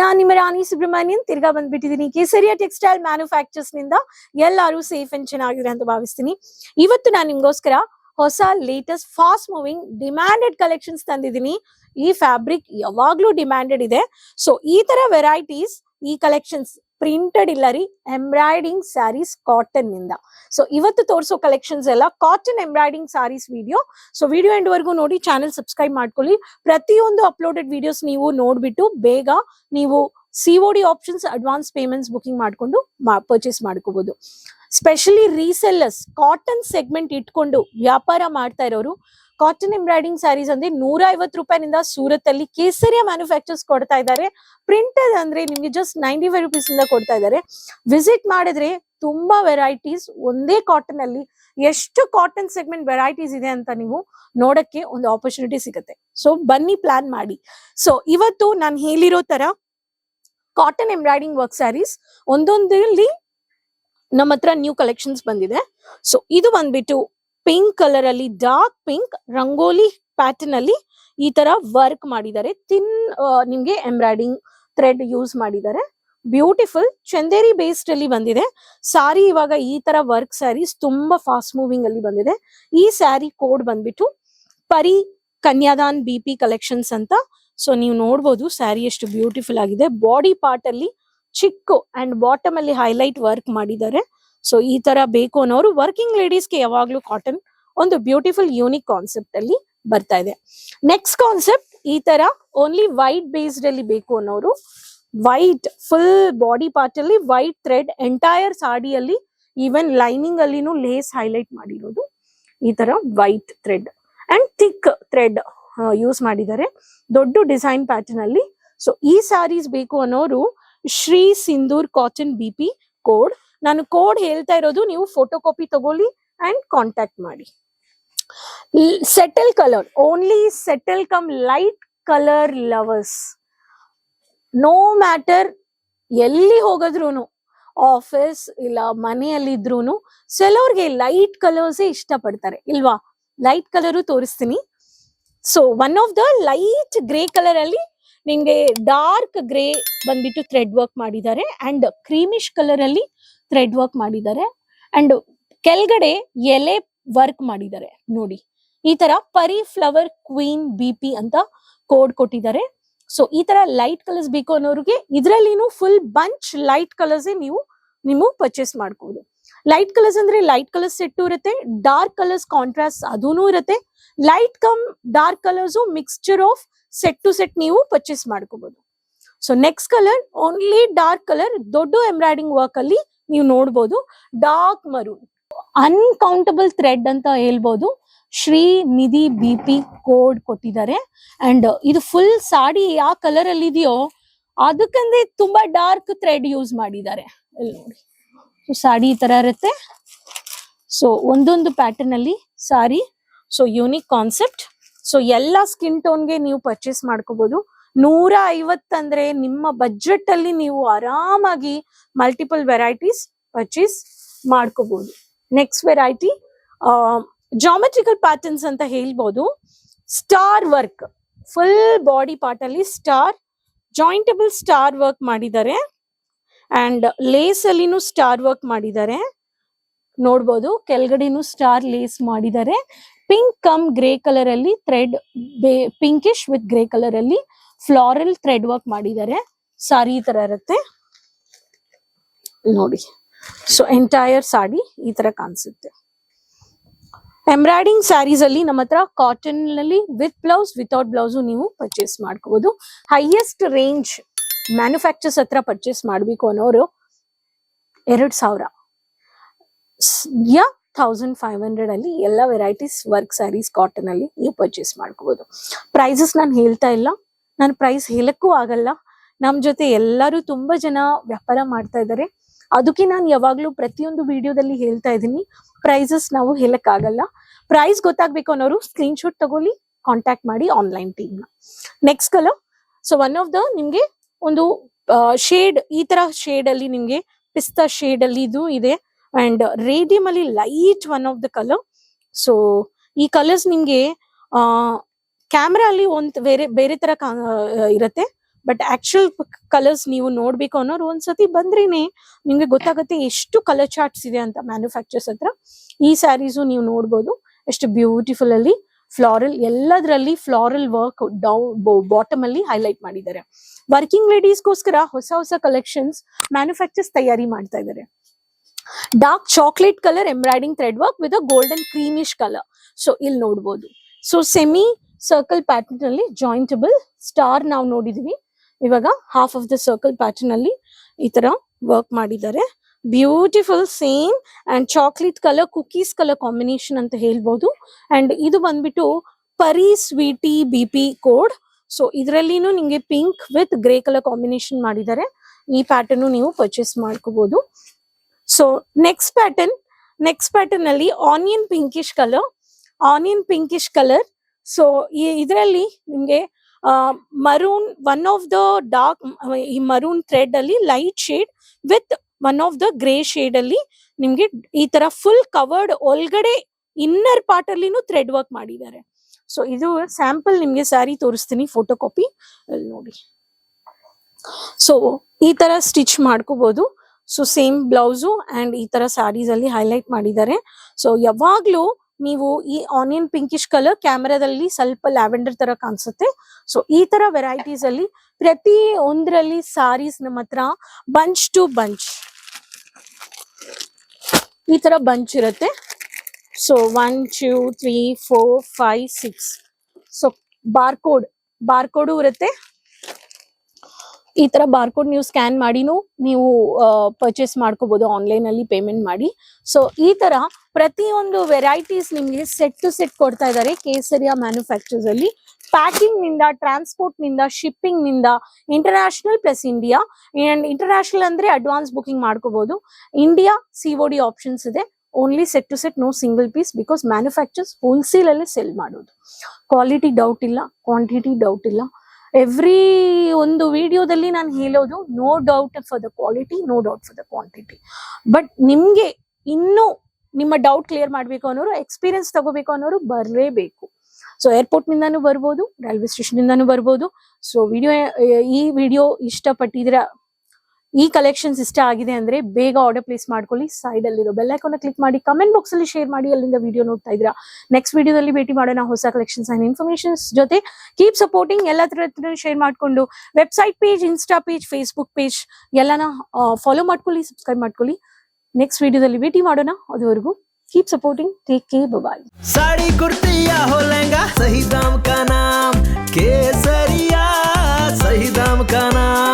ನಾನ್ ನಿಮ್ಮ ರಾಣಿ ಸುಬ್ರಹ್ಮಣ್ಯನ್ ತಿರ್ಗಾ ಬಂದ್ಬಿಟ್ಟಿದ್ದೀನಿ ಕೇಸರಿಯಾ ಟೆಕ್ಸ್ಟೈಲ್ ಮ್ಯಾನುಫ್ಯಾಕ್ಚರ್ಸ್ನಿಂದ ಎಲ್ಲಾರು ಸೇಫ್ ಅಂಡ್ ಚೆನ್ನಾಗಿದ್ರೆ ಅಂತ ಭಾವಿಸ್ತೀನಿ. ಇವತ್ತು ನಾನು ನಿಮ್ಗೋಸ್ಕರ ಹೊಸ latest fast moving demanded collections ತಂದಿದ್ದೀನಿ. ಈ ಫ್ಯಾಬ್ರಿಕ್ ಯಾವಾಗ್ಲೂ ಡಿಮ್ಯಾಂಡೆಡ್ ಇದೆ. ಸೊ ಈ ತರ ವೆರೈಟೀಸ್ ಈ ಕಲೆಕ್ಷನ್ಸ್ ಪ್ರಿಂಟೆಡ್ ಇಲ್ಲ ರೀ ಎಂಬ್ರಾಯ್ಡಿಂಗ್ ಸ್ಯಾರೀಸ್ ಕಾಟನ್ನಿಂದ. ಸೊ ಇವತ್ತು ತೋರಿಸೋ ಕಲೆಕ್ಷನ್ಸ್ ಎಲ್ಲ cotton embroidering saris video so video end ವರ್ಗೂ ನೋಡಿ ಚಾನೆಲ್ ಸಬ್ಸ್ಕ್ರೈಬ್ ಮಾಡ್ಕೊಳ್ಳಿ. ಪ್ರತಿಯೊಂದು ಅಪ್ಲೋಡೆಡ್ ವಿಡಿಯೋಸ್ ನೀವು ನೋಡ್ಬಿಟ್ಟು ಬೇಗ ನೀವು C O D options advance payments booking ಮಾಡ್ಕೊಂಡು ಪರ್ಚೇಸ್ ಮಾಡ್ಕೋಬಹುದು ಸ್ಪೆಷಲಿ ರೀಸೆಲ್ಲರ್ಸ್ ಕಾಟನ್ ಸೆಗ್ಮೆಂಟ್ ಇಟ್ಕೊಂಡು ವ್ಯಾಪಾರ ಮಾಡ್ತಾ ಇರೋರು ಕಾಟನ್ ಎಂಬ್ರಾಯ್ಡಿಂಗ್ ಸ್ಯಾರೀಸ್ ಅಂದ್ರೆ ನೂರ ಐವತ್ತು ರೂಪಾಯಿನಿಂದ ಸೂರತ್ ಅಲ್ಲಿ ಕೇಸರಿಯ ಮ್ಯಾನುಫ್ಯಾಕ್ಚರ್ಸ್ ಕೊಡ್ತಾ ಇದ್ದಾರೆ. ಪ್ರಿಂಟೆಡ್ ಅಂದ್ರೆ ನಿಮ್ಗೆ ಜಸ್ಟ್ ನೈಂಟಿ ಫೈವ್ ರುಪೀಸ್ ಇಂದ ಕೊಡ್ತಾ ಇದ್ದಾರೆ. ವಿಸಿಟ್ ಮಾಡಿದ್ರೆ ತುಂಬಾ ವೆರೈಟೀಸ್ ಒಂದೇ ಕಾಟನ್ ಅಲ್ಲಿ ಎಷ್ಟು ಕಾಟನ್ ಸೆಗ್ಮೆಂಟ್ ವೆರೈಟೀಸ್ ಇದೆ ಅಂತ ನೀವು ನೋಡಕ್ಕೆ ಒಂದು ಆಪರ್ಚುನಿಟಿ ಸಿಗುತ್ತೆ. ಸೊ ಬನ್ನಿ ಪ್ಲಾನ್ ಮಾಡಿ. ಸೊ ಇವತ್ತು ನಾನು ಹೇಳಿರೋ ತರ ಕಾಟನ್ ಎಂಬ್ರಾಯ್ಡಿಂಗ್ ವರ್ಕ್ ಸ್ಯಾರೀಸ್ ಒಂದೊಂದಲ್ಲಿ ನಮ್ಮ ಹತ್ರ ನ್ಯೂ ಕಲೆಕ್ಷನ್ಸ್ ಬಂದಿದೆ. ಸೊ ಇದು ಬಂದ್ಬಿಟ್ಟು ಪಿಂಕ್ ಕಲರ್ ಅಲ್ಲಿ ಡಾರ್ಕ್ ಪಿಂಕ್ ರಂಗೋಲಿ ಪ್ಯಾಟರ್ನ್ ಅಲ್ಲಿ ಈ ತರ ವರ್ಕ್ ಮಾಡಿದ್ದಾರೆ. ತಿನ್ ನಿಮ್ಗೆ ಎಂಬ್ರಾಯ್ಡಿಂಗ್ ಥ್ರೆಡ್ ಯೂಸ್ ಮಾಡಿದ್ದಾರೆ. ಬ್ಯೂಟಿಫುಲ್ ಚಂದೇರಿ ಬೇಸ್ಡ್ ಅಲ್ಲಿ ಬಂದಿದೆ. ಸಾರಿ ಇವಾಗ ಈ ತರ ವರ್ಕ್ ಸ್ಯಾರೀಸ್ ತುಂಬಾ ಫಾಸ್ಟ್ ಮೂವಿಂಗ್ ಅಲ್ಲಿ ಬಂದಿದೆ. ಈ ಸ್ಯಾರಿ ಕೋಡ್ ಬಂದ್ಬಿಟ್ಟು Pari Kanyadaan B P collections ಅಂತ. ಸೊ ನೀವು ನೋಡ್ಬೋದು ಸ್ಯಾರಿ ಎಷ್ಟು ಬ್ಯೂಟಿಫುಲ್ ಆಗಿದೆ. ಬಾಡಿ ಪಾರ್ಟ್ ಅಲ್ಲಿ ಚಿಕ್ಕು ಅಂಡ್ ಬಾಟಮ್ ಅಲ್ಲಿ ಹೈಲೈಟ್ ವರ್ಕ್ ಮಾಡಿದ್ದಾರೆ. ಸೊ ಈ ತರ ಬೇಕು ಅನ್ನೋರು ವರ್ಕಿಂಗ್ ಲೇಡೀಸ್ಗೆ ಯಾವಾಗ್ಲೂ ಕಾಟನ್ ಒಂದು ಬ್ಯೂಟಿಫುಲ್ ಯೂನಿಕ್ ಕಾನ್ಸೆಪ್ಟ್ ಅಲ್ಲಿ ಬರ್ತಾ ಇದೆ. ನೆಕ್ಸ್ಟ್ ಕಾನ್ಸೆಪ್ಟ್ ಈ ತರ ಓನ್ಲಿ ವೈಟ್ ಬೇಸ್ಡ್ ಅಲ್ಲಿ ಬೇಕು ಅನ್ನೋರು ವೈಟ್ ಫುಲ್ ಬಾಡಿ ಪಾರ್ಟ್ ಅಲ್ಲಿ ವೈಟ್ ಥ್ರೆಡ್ ಎಂಟೈರ್ ಸಾಡಿಯಲ್ಲಿ ಈವನ್ ಲೈನಿಂಗ್ ಅಲ್ಲಿನೂ ಲೇಸ್ ಹೈಲೈಟ್ ಮಾಡಿರೋದು. ಈ ತರ white thread and thick thread use ಮಾಡಿದ್ದಾರೆ. ದೊಡ್ಡ ಡಿಸೈನ್ ಪ್ಯಾಟರ್ನ್ ಅಲ್ಲಿ. ಸೊ ಈ ಸ್ಯಾರೀಸ್ ಬೇಕು ಅನ್ನೋರು Shri Sindhur cotton B P code ನಾನು ಕೋಡ್ ಹೇಳ್ತಾ ಇರೋದು ನೀವು ಫೋಟೋ ಕಾಪಿ ತಗೊಳ್ಳಿ ಅಂಡ್ ಕಾಂಟ್ಯಾಕ್ಟ್ ಮಾಡಿ. Settle colour only settle come light colour lovers no matter ಎಲ್ಲಿ ಹೋಗದ್ರೂನು ಆಫೀಸ್ ಇಲ್ಲ ಮನೆಯಲ್ಲಿದ್ರೂನು, ಕೆಲವ್ರಿಗೆ ಲೈಟ್ ಕಲರ್ಸೇ ಇಷ್ಟಪಡ್ತಾರೆ. ಇಲ್ವಾ? ಲೈಟ್ ಕಲರು ತೋರಿಸ್ತೀನಿ. So one of the light grey colour ಅಲ್ಲಿ ನಿಮ್ಗೆ ಡಾರ್ಕ್ ಗ್ರೇ ಬಂದ್ಬಿಟ್ಟು ಥ್ರೆಡ್ ವರ್ಕ್ ಮಾಡಿದ್ದಾರೆ ಅಂಡ್ ಕ್ರೀಮಿಶ್ ಕಲರ್ ಅಲ್ಲಿ ಥ್ರೆಡ್ ವರ್ಕ್ ಮಾಡಿದ್ದಾರೆ. ಅಂಡ್ ಕೆಳಗಡೆ ಎಲೆ ವರ್ಕ್ ಮಾಡಿದ್ದಾರೆ. ನೋಡಿ, ಈ ತರ ಪರಿ ಫ್ಲವರ್ ಕ್ವೀನ್ ಬಿಪಿ ಅಂತ ಕೋಡ್ ಕೊಟ್ಟಿದ್ದಾರೆ. ಸೊ ಈ ತರ ಲೈಟ್ ಕಲರ್ಸ್ ಬೇಕು ಅನ್ನೋರಿಗೆ ಇದ್ರಲ್ಲಿನೂ ಫುಲ್ ಬಂಚ್ ಲೈಟ್ ಕಲರ್ಸ್ ನೀವು ನೀವು ಪರ್ಚೇಸ್ ಮಾಡ್ಕೋಬಹುದು ಲೈಟ್ ಕಲರ್ಸ್ ಅಂದ್ರೆ ಲೈಟ್ ಕಲರ್ಸ್ ಸೆಟ್ಟು ಇರುತ್ತೆ ಡಾರ್ಕ್ ಕಲರ್ಸ್ ಕಾಂಟ್ರಾಸ್ಟ್ ಅದೂ ಇರುತ್ತೆ. Light come dark colours mixture of set to set ನೀವು ಪರ್ಚೇಸ್ ಮಾಡ್ಕೋಬಹುದು so next colour only dark colour ದೊಡ್ಡ ಎಂಬ್ರಾಯ್ಡಿಂಗ್ ವರ್ಕ್ ಅಲ್ಲಿ ನೀವು ನೋಡ್ಬೋದು. Dark maroon. ಅನ್ಕೌಂಟಬಲ್ ಥ್ರೆಡ್ ಅಂತ ಹೇಳ್ಬೋದು. Shri Nidhi B P code ಕೊಟ್ಟಿದ್ದಾರೆ. ಅಂಡ್ ಇದು ಫುಲ್ ಸಾಡಿ ಯಾವ ಕಲರ್ ಅಲ್ಲಿ ಇದೆಯೋ ಅದಕ್ಕಂದ್ರೆ ತುಂಬಾ ಡಾರ್ಕ್ ಥ್ರೆಡ್ ಯೂಸ್ ಮಾಡಿದ್ದಾರೆ. ಇಲ್ಲಿ ನೋಡಿ. ಸೊ ಸಾಡಿ ಈ ತರ ಇರುತ್ತೆ. ಸೊ ಒಂದೊಂದು ಪ್ಯಾಟರ್ನ್ ಅಲ್ಲಿ sari. So unique concept so ಎಲ್ಲ ಸ್ಕಿನ್ ಟೋನ್ಗೆ ನೀವು ಪರ್ಚೇಸ್ ಮಾಡ್ಕೋಬಹುದು ನೂರ ಐವತ್ತಂದ್ರೆ ನಿಮ್ಮ ಬಜೆಟ್ ಅಲ್ಲಿ ನೀವು ಆರಾಮಾಗಿ ಮಲ್ಟಿಪಲ್ ವೆರೈಟೀಸ್ ಪರ್ಚೇಸ್ ಮಾಡ್ಕೋಬಹುದು ನೆಕ್ಸ್ಟ್ ವೆರೈಟಿ ಜಾಮೆಟ್ರಿಕಲ್ ಪ್ಯಾಟರ್ನ್ಸ್ ಅಂತ ಹೇಳ್ಬೋದು. Star work full body part ಅಲ್ಲಿ ಸ್ಟಾರ್ ಜಾಯಿಂಟಬಲ್ ಸ್ಟಾರ್ ವರ್ಕ್ ಮಾಡಿದ್ದಾರೆ. ಅಂಡ್ ಲೇಸ್ ಅಲ್ಲಿನೂ ಸ್ಟಾರ್ ವರ್ಕ್ ಮಾಡಿದ್ದಾರೆ. ನೋಡ್ಬೋದು, ಕೆಳಗಡೆನೂ ಸ್ಟಾರ್ ಲೇಸ್ ಮಾಡಿದ್ದಾರೆ. ಪಿಂಕ್ ಕಮ್ ಗ್ರೇ ಕಲರ್ ಅಲ್ಲಿ thread pinkish with grey colour ಅಲ್ಲಿ ಫ್ಲಾರಲ್ ಥ್ರೆಡ್ ವರ್ಕ್ ಮಾಡಿದ್ದಾರೆ. ಸಾರಿ ಈ ತರ ಇರುತ್ತೆ. ನೋಡಿ. ಸೊ ಎಂಟೈರ್ ಸಾಡಿ ಈ ತರ ಕಾಣಿಸುತ್ತೆ. ಎಂಬ್ರಾಯ್ಡಿಂಗ್ ಸ್ಯಾರೀಸ್ ಅಲ್ಲಿ ನಮ್ಮ ಹತ್ರ ಕಾಟನ್ನಲ್ಲಿ ವಿತ್ ಬ್ಲೌಸ್ ವಿತೌಟ್ ಬ್ಲೌಸ್ ನೀವು ಪರ್ಚೇಸ್ ಮಾಡ್ಕೋಬಹುದು ಹೈಯೆಸ್ಟ್ ರೇಂಜ್ ಮ್ಯಾನುಫ್ಯಾಕ್ಚರ್ಸ್ ಹತ್ರ ಪರ್ಚೇಸ್ ಮಾಡಬೇಕು ಅನ್ನೋರು ಎರಡ್ ಸಾವಿರ. ಯಾ ಥೌಸಂಡ್ ಫೈವ್ ಹಂಡ್ರೆಡ್ ಅಲ್ಲಿ ಎಲ್ಲ ವೆರೈಟೀಸ್ ವರ್ಕ್ ಸ್ಯಾರೀಸ್ ಕಾಟನ್ ಅಲ್ಲಿ ನೀವು ಪರ್ಚೇಸ್ ಮಾಡ್ಕೋಬಹುದು ಪ್ರೈಸಸ್ ನಾನು ಹೇಳ್ತಾ ಇಲ್ಲ. ನಾನು ಪ್ರೈಸ್ ಹೇಳಕ್ಕೂ ಆಗಲ್ಲ. ನಮ್ಮ ಜೊತೆ ಎಲ್ಲರೂ ತುಂಬಾ ಜನ ವ್ಯಾಪಾರ ಮಾಡ್ತಾ ಇದ್ದಾರೆ. ಅದಕ್ಕೆ ನಾನು ಯಾವಾಗಲೂ ಪ್ರತಿಯೊಂದು ವಿಡಿಯೋದಲ್ಲಿ ಹೇಳ್ತಾ ಇದ್ದೀನಿ ಪ್ರೈಸಸ್ ನಾವು ಹೇಳಕ್ಕಾಗಲ್ಲ ಪ್ರೈಸ್ ಗೊತ್ತಾಗ್ಬೇಕು ಅನ್ನೋರು ಸ್ಕ್ರೀನ್ಶಾಟ್ ತಗೊಳ್ಳಿ ಕಾಂಟ್ಯಾಕ್ಟ್ ಮಾಡಿ online team next colour so one of the ನಿಮಗೆ ಒಂದು ಶೇಡ್ ಈ ತರ ಶೇಡ್ ಅಲ್ಲಿ ನಿಮ್ಗೆ ಪಿಸ್ತಾ ಶೇಡ್ ಅಲ್ಲಿ ಇದು ಇದೆ. ಅಂಡ್ ರೇಡಿಯಂ ಅಲ್ಲಿ light one of the colour so ಈ ಕಲರ್ಸ್ ನಿಮ್ಗೆ ಕ್ಯಾಮ್ರಾ ಅಲ್ಲಿ ಒಂದ್ ಬೇರೆ ಬೇರೆ ತರ ಇರತ್ತೆ. ಬಟ್ ಆಕ್ಚುಲ್ ಕಲರ್ಸ್ ನೀವು ನೋಡ್ಬೇಕು ಅನ್ನೋರು ಒಂದ್ಸತಿ ಬಂದ್ರೇನೆ ನಿಮ್ಗೆ ಗೊತ್ತಾಗುತ್ತೆ ಎಷ್ಟು ಕಲರ್ ಚಾರ್ಟ್ಸ್ ಇದೆ ಅಂತ ಮ್ಯಾನುಫ್ಯಾಕ್ಚರ್ಸ್ ಹತ್ರ. ಈ ಸ್ಯಾರೀಸು ನೀವು ನೋಡ್ಬೋದು. ಎಷ್ಟು ಬ್ಯೂಟಿಫುಲ್ ಅಲ್ಲಿ ಫ್ಲಾರಲ್ ಎಲ್ಲದರಲ್ಲಿ ಫ್ಲಾರಲ್ ವರ್ಕ್ ಡೌನ್ ಬಾಟಮ್ ಅಲ್ಲಿ ಹೈಲೈಟ್ ಮಾಡಿದ್ದಾರೆ. ವರ್ಕಿಂಗ್ ಲೇಡೀಸ್ಗೋಸ್ಕರ ಹೊಸ ಹೊಸ ಕಲೆಕ್ಷನ್ಸ್ ಮ್ಯಾನುಫ್ಯಾಕ್ಚರ್ಸ್ ತಯಾರಿ ಮಾಡ್ತಾ ಇದ್ದಾರೆ. Dark chocolate colour embroidering thread work with golden creamish colour so ಇಲ್ಲಿ ನೋಡ್ಬೋದು. ಸೊ ಸೆಮಿ ಸರ್ಕಲ್ ಪ್ಯಾಟರ್ನ್ ಅಲ್ಲಿ ಜಾಯಿಂಟಬಲ್ ಸ್ಟಾರ್ ನಾವು ನೋಡಿದೀವಿ. ಇವಾಗ half of the circle pattern ಅಲ್ಲಿ ಈ ತರ ವರ್ಕ್ ಮಾಡಿದ್ದಾರೆ. Beautiful same and chocolate colour cookies colour combination ಅಂತ ಹೇಳ್ಬೋದು. ಅಂಡ್ ಇದು ಬಂದ್ಬಿಟ್ಟು Pari sweety B P code so ಇದರಲ್ಲಿನೂ ನಿಮಗೆ pink with grey colour combination ಮಾಡಿದ್ದಾರೆ. ಈ ಪ್ಯಾಟರ್ನ್ ನೀವು ಪರ್ಚೇಸ್ ಮಾಡ್ಕೋಬಹುದು so next pattern next pattern ಅಲ್ಲಿ onion pinkish colour onion pinkish colour so ಇದರಲ್ಲಿ ನಿಮಗೆ maroon one of the dark ಈ ಮರೂನ್ ಥ್ರೆಡ್ ಅಲ್ಲಿ light shade with one of the grey shade ಅಲ್ಲಿ ನಿಮ್ಗೆ ಈ ತರ ಫುಲ್ ಕವರ್ಡ್ ಒಳಗಡೆ ಇನ್ನರ್ ಪಾರ್ಟ್ ಅಲ್ಲಿನೂ ಥ್ರೆಡ್ ವರ್ಕ್ ಮಾಡಿದ್ದಾರೆ. ಸೊ ಇದು ಸ್ಯಾಂಪಲ್ ನಿಮ್ಗೆ ಸ್ಯಾರಿ ತೋರಿಸ್ತೀನಿ ಫೋಟೋ ಕಾಪಿ ಅಲ್ಲಿ ನೋಡಿ. ಸೊ ಈ ತರ ಸ್ಟಿಚ್ ಮಾಡ್ಕೋಬಹುದು ಸೊ ಸೇಮ್ ಬ್ಲೌಸು ಅಂಡ್ ಈ ತರ ಸ್ಯಾರೀಸ್ ಅಲ್ಲಿ ಹೈಲೈಟ್ ಮಾಡಿದ್ದಾರೆ. ಸೊ ಯಾವಾಗ್ಲೂ ನೀವು ಈ ಆನಿಯನ್ ಪಿಂಕಿಶ್ ಕಲರ್ ಕ್ಯಾಮ್ರಾದಲ್ಲಿ ಸ್ವಲ್ಪ ಲ್ಯಾವೆಂಡರ್ ತರ ಕಾಣಿಸುತ್ತೆ. ಸೊ ಈ ತರ ವೆರೈಟೀಸ್ ಅಲ್ಲಿ ಪ್ರತಿ ಒಂದ್ರಲ್ಲಿ ಸಾರೀಸ್ ನಮ್ಮ ಹತ್ರ ಬಂಚ್ ಟು ಬಂಚ್ ಈ ತರ ಬಂಚ್ ಇರುತ್ತೆ. So one two three four five six so barcode barcode ಇರುತ್ತೆ. ಈ ತರ ಬಾರ್ಕೋಡ್ ನೀವು ಸ್ಕ್ಯಾನ್ ಮಾಡಿನೂ ನೀವು ಪರ್ಚೇಸ್ ಮಾಡ್ಕೋಬಹುದು ಆನ್ಲೈನ್ ಅಲ್ಲಿ ಪೇಮೆಂಟ್ ಮಾಡಿ. ಸೊ ಈ ತರ ಪ್ರತಿಯೊಂದು ವೆರೈಟೀಸ್ ನಿಮ್ಗೆ ಸೆಟ್ ಟು ಸೆಟ್ ಕೊಡ್ತಾ ಇದ್ದಾರೆ ಕೇಸರಿಯ ಮ್ಯಾನುಫ್ಯಾಕ್ಚರ್ಸ್ ಅಲ್ಲಿ. ಪ್ಯಾಕಿಂಗ್ನಿಂದ ಟ್ರಾನ್ಸ್ಪೋರ್ಟ್ನಿಂದ ಶಿಪ್ಪಿಂಗ್ನಿಂದ international plus India and international ಅಂದ್ರೆ ಅಡ್ವಾನ್ಸ್ ಬುಕಿಂಗ್ ಮಾಡ್ಕೋಬಹುದು ಇಂಡಿಯಾ ಸಿಒಡಿ ಆಪ್ಷನ್ಸ್ ಇದೆ. Only set to set no single piece because manufacturers wholesale ಅಲ್ಲಿ ಸೆಲ್ ಮಾಡೋದು. ಕ್ವಾಲಿಟಿ ಡೌಟ್ ಇಲ್ಲ ಕ್ವಾಂಟಿಟಿ ಡೌಟ್ ಇಲ್ಲ. ಎವ್ರಿ ಒಂದು ವಿಡಿಯೋದಲ್ಲಿ ನಾನು ಹೇಳೋದು no doubt for the quality no doubt for the quantity but ನಿಮ್ಗೆ ಇನ್ನೂ ನಿಮ್ಮ ಡೌಟ್ ಕ್ಲಿಯರ್ ಮಾಡ್ಬೇಕು ಅನ್ನೋರು ಎಕ್ಸ್ಪೀರಿಯನ್ಸ್ ತಗೋಬೇಕು ಅನ್ನೋರು ಬರಲೇಬೇಕು. ಸೊ ಏರ್ಪೋರ್ಟ್ ನಿಂದಾನು ಬರ್ಬೋದು ರೈಲ್ವೆ ಸ್ಟೇಷನ್ ನಿಂದಾನು ಬರ್ಬೋದು. ಸೊ ವಿಡಿಯೋ ಈ ವಿಡಿಯೋ ಇಷ್ಟಪಟ್ಟಿದ್ರ, ಈ ಕಲೆಕ್ಷನ್ಸ್ ಇಷ್ಟ ಆಗಿದೆ ಅಂದ್ರೆ ಬೇಗ ಆರ್ಡರ್ ಪ್ಲೇಸ್ ಮಾಡ್ಕೊಳ್ಳಿ. ಸೈಡ್ ಅಲ್ಲಿರೋ ಬೆಲ್ ಐಕಾನ್ ಕ್ಲಿಕ್ ಮಾಡಿ ಕಮೆಂಟ್ ಬಾಕ್ಸ್ ಅಲ್ಲಿ ಶೇರ್ ಮಾಡಿ, ಅಲ್ಲಿಂದ ವಿಡಿಯೋ ನೋಡ್ತಾ ಇದ್ರ ನೆಕ್ಸ್ಟ್ ವಿಡಿಯೋದಲ್ಲಿ ಭೇಟಿ ಮಾಡೋಣ. ಹೊಸ ಕಲೆಕ್ಷನ್ಸ್ ಅಂಡ್ ಇನ್ಫಾರ್ಮೇಶನ್ಸ್ ಜೊತೆ. ಕೀಪ್ ಸಪೋರ್ಟಿಂಗ್ ಎಲ್ಲ ತರ ಶೇರ್ ಮಾಡ್ಕೊಂಡು. Website page insta page Facebook page ಎಲ್ಲನ ಫಾಲೋ ಮಾಡ್ಕೊಳ್ಳಿ ಸಬ್ಸ್ಕ್ರೈಬ್ ಮಾಡ್ಕೊಳ್ಳಿ. नेक्स्ट वीडियो दल भेटी अदू की सपोर्टिंग टेक बाय साड़ी, कुर्तिया हो लहंगा, सही दाम का नाम, केसरिया, सही दाम का नाम।